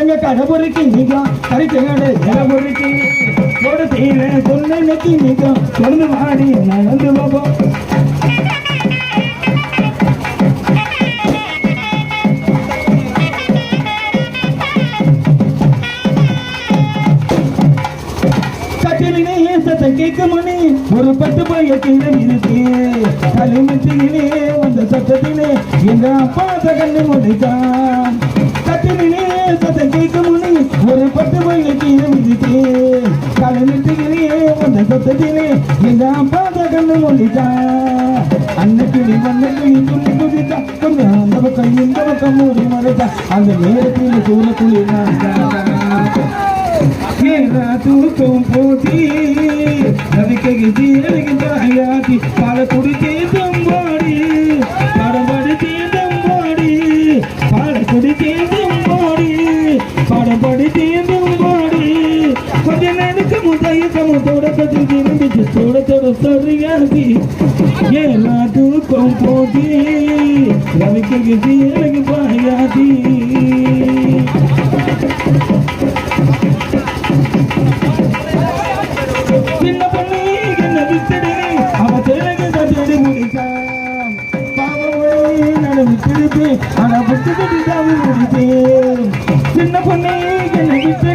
எங்க கடவுளுக்கு நீங்க கரைச்சங்கட கடவுளுக்கு ஒரு தீர சொன்னக்கு நீங்க கொண்டு மாடி நடந்து போவோம் கட்டிலே மணி ஒரு பத்து பைய இருக்கு. களிமத்திலே வந்த சத்தத்திலே எங்க அப்பா கண்ணு முடித்தான் சொத்தத்திலே இதான் பாத கண்ணு மொழிதா அன்னைக்கு நீ வந்தக்கு நீ துள்ளி குதித்தா கொஞ்சம் அந்த பக்கம் இந்த பக்கம் மூடி மறைத்தா அந்த நேரத்தில் சூழ துளி நேரா தூக்கம் போட்டி நதிக்ககி தீரகி தாயாத்தி பல குடித்தே தம்பாடி படம் படுத்தே தம்பாடி பல குடித்தே கொஞ்ச நேருக்கு முதைய சமுதோட கதில் திரும்பிச்சு தோட தோட சரியாதி எல்லா தூக்கம் போதி ரவிக்கு கிசி எனக்கு பாயாதி. சின்ன பொண்ணு என்ன விட்டுடு. அவ தேவைக்கு தட்டி முடிச்சான் பாவம் நட விட்டுடுச்சு ஆனா விட்டு கட்டிட்டாவும் முடிச்சேன் சின்ன பொண்ணு என்ன விட்டுடு